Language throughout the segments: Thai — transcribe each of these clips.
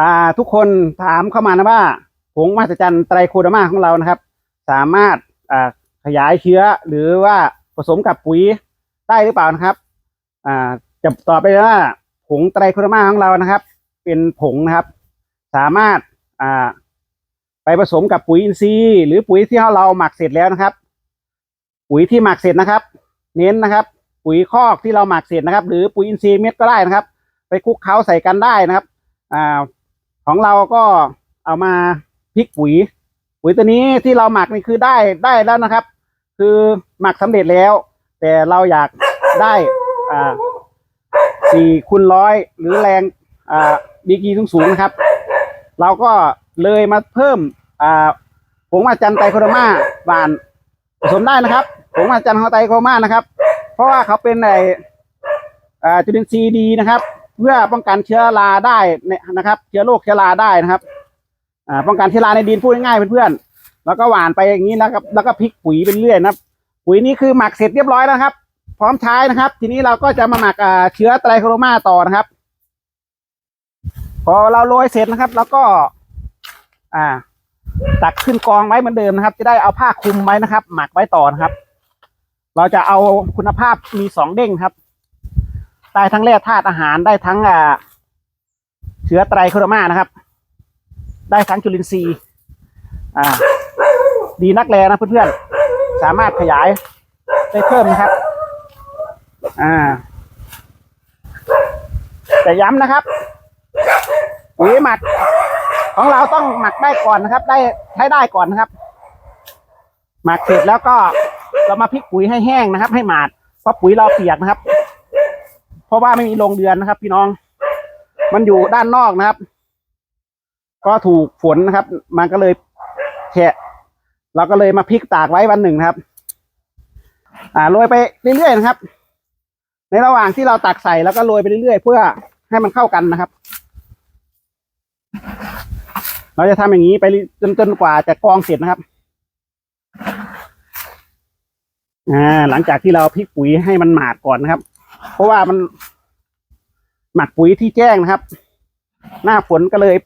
อ่าทุกคนถามเข้ามานะว่าผงมหัศจรรย์ไตรโคดามาของเรานะครับ สามารถอ่าขยายเชื้อหรือว่าผสมกับปุ๋ยได้หรือเปล่านะครับอ่าจะตอบไปว่า ผงไตรโคดามาของเรานะครับ เป็นผงนะครับ สามารถอ่าไปผสมกับปุ๋ยอินทรีย์หรือปุ๋ยที่เราหมักเสร็จแล้วนะครับ ปุ๋ยที่หมักเสร็จนะครับ เน้นนะครับ ปุ๋ยคอกที่เราหมักเสร็จนะครับ หรือปุ๋ยอินทรีย์เม็ดก็ได้นะครับ ไปคลุกเคล้าใส่กันได้นะครับอ่า ของเราก็เอามาพลิกปุ๋ย ปุ๋ยตัวนี้ที่เราหมักนี่คือได้ได้แล้วนะครับ คือหมักสำเร็จแล้ว แต่เราอยากได้อ่าสี่คูณร้อยหรือแรงอ่าบีกีสูงสูงๆนะครับ เราก็เลยมาเพิ่มอ่าผงมาจันไตโคโดมาหวานผสมได้นะครับผงมาจันของไตโคโดมานะครับ เพราะว่าเขาเป็นไออ่าจุลินทรีย์ดีนะครับ เพื่อป้องกันเชื้อราได้เนี่ยนะครับ เชื้อโรคเชื้อราได้นะครับ อ่า ป้องกันเชื้อราในดินพูดง่ายๆเพื่อนๆแล้วก็หว่านไปอย่างนี้แล้วก็แล้วก็พลิกปุ๋ยไปเรื่อยนะครับ ปุ๋ยนี้คือหมักเสร็จเรียบร้อยแล้วครับ พร้อมใช้นะครับ ทีนี้เราก็จะมาหมักอ่าเชื้อไตรโคโรมาต่อนะครับ พอเราโรยเสร็จนะครับ แล้วก็ อ่า ตักขึ้นกองไว้เหมือนเดิมนะครับ จะได้เอาผ้าคลุมไว้นะครับ หมักไว้ต่อนะครับ เราจะเอาคุณภาพมีสองเด้งครับ ได้ทั้งแร่ธาตุอาหารได้ทั้งเชื้อไตรโครมานะครับ ได้ทั้งจุลินทรีย์ดีนักแลนะเพื่อนๆ สามารถขยายได้เพิ่มนะครับ อ่า แต่ย้ำนะครับปุ๋ยหมักของเราต้องหมักได้ก่อนนะครับ ได้ใช้ได้ก่อนนะครับ หมักเสร็จแล้วก็เรามาพลิกปุ๋ยให้แห้งนะครับ ให้หมาดเพราะปุ๋ยเราเปียกนะครับ เพราะว่าไม่มีโรงเดือนนะครับ พี่น้อง มันอยู่ด้านนอกนะครับ ก็ถูกฝนนะครับ มันก็เลยแฉะเราก็เลยมาพลิกตากไว้วันหนึ่งนะครับ อ่าโรยไปเรื่อยๆนะครับ ในระหว่างที่เราตักใส่แล้วก็โรยไปเรื่อยๆเพื่อให้มันเข้ากันนะครับ เราจะทำอย่างนี้ไปจนจนกว่าจะกองเสร็จนะครับอ่าหลังจากที่เราพลิกปุ๋ยให้มันหมาดก่อนนะครับ เพราะว่ามันหมักปุ๋ยที่แจ้งนะครับ หน้าฝนก็เลย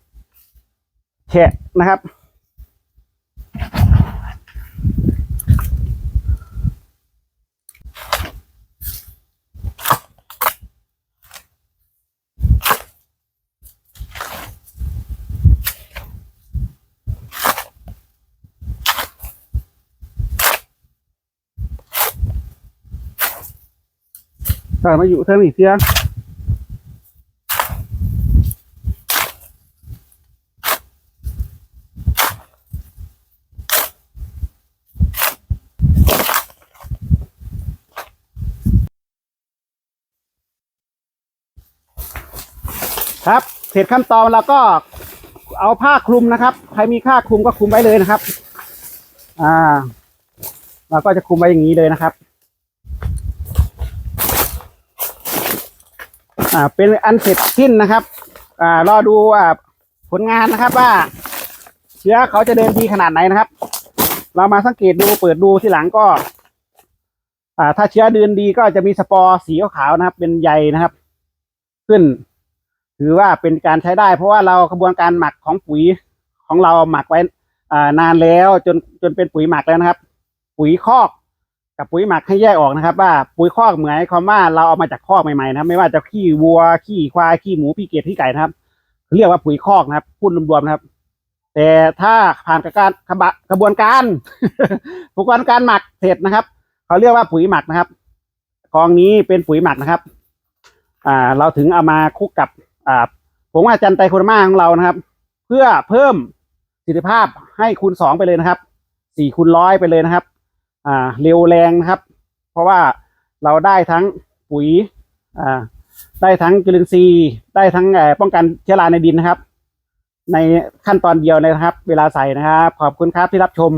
แฉะนะครับ ถ้ามาอยู่เท่านี้เสียครับเสร็จขั้นตอนแล้วก็เอาผ้าคลุมนะครับ ใครมีผ้าคลุมก็คลุมไว้เลยนะครับ อ่าเราก็จะคลุมไว้อย่างนี้เลยนะครับ อ่าเป็นอันเสร็จสิ้นนะครับ อ่ารอดูอ่าผลงานนะครับว่า เชื้อเขาจะเดินดีขนาดไหนนะครับ เรามาสังเกตดูเปิดดูที่หลังก็ อ่า ถ้าเชื้อเดินดีก็จะมีสปอร์สีขาวนะครับ เป็นใยนะครับ ขึ้น ถือว่าเป็นการใช้ได้ เพราะว่าเรากระบวนการหมักของปุ๋ยของเราหมักไว้ อ่านานแล้วจนจนเป็นปุ๋ยหมักแล้วนะครับ ปุ๋ยคอก กับปุ๋ยหมักให้แยกออกนะครับ ว่าปุ๋ยคอกเหมือนความว่าเราเอามาจากคอกใหม่ๆนะครับ ไม่ว่าจะขี้วัวขี้ควายขี้หมูขี้เกียจขี้ไก่นะครับ เรียกว่าปุ๋ยคอกนะครับพูดรวมๆนะครับ แต่ถ้าผ่านกระการกระบะกระบวนการกระบวนการหมักเสร็จนะครับเขาเรียกว่าปุ๋ยหมักนะครับกองนี้เป็นปุ๋ยหมักนะครับ อ่า เราถึงเอามาคุกกับ อ่าผงอาจันไตโคโรมาของเรานะครับ เพื่อเพิ่มประสิทธิภาพให้คูณสองไปเลยนะครับสี่คูณร้อยไปเลยนะครับ อ่าเร็วแรงนะครับ เพราะว่าเราได้ทั้งปุ๋ยอ่าได้ทั้งจุลินทรีย์ได้ทั้งแอป้องกันเชื้อราในดินนะครับ ในขั้นตอนเดียวนะครับ เวลาใส่นะครับ ขอบคุณครับที่รับชม